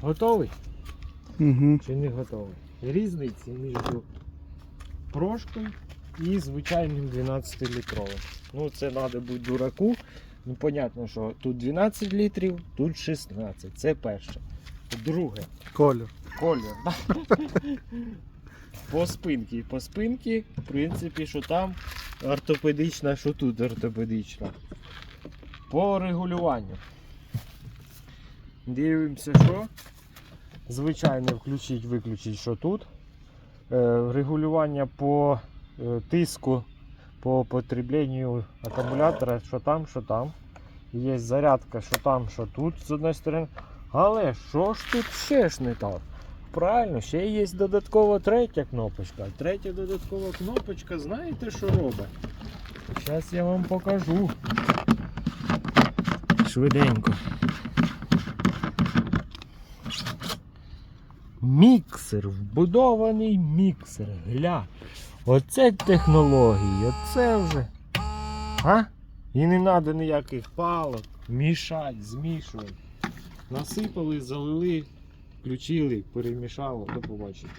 Готовий Угу. чи не готовий? Різниці між прошкою і звичайним 12-літровим. Ну, це треба бути дураку. Ну, понятно, що тут 12 літрів, тут 16. Це перше. Друге, Колір. колір. По спинці. По спинці, в принципі, що там ортопедична, що тут ортопедична. По регулюванню. Дивимося, що. Звичайно, включить, виключить, що тут. Е, регулювання по е, тиску, по потребленню акумулятора, що там, що там. Є зарядка, що там, що тут з одної сторони. Але що ж тут ще ж не так? Правильно, ще є додаткова третя кнопочка. Третя додаткова кнопочка, знаєте, що робить? Зараз я вам покажу. Швиденько. Міксер, вбудований міксер. Гля. Оце технології, оце вже. А? І не треба ніяких палок, Мішать, змішувати. Насипали, залили, включили, перемішало, до побачення.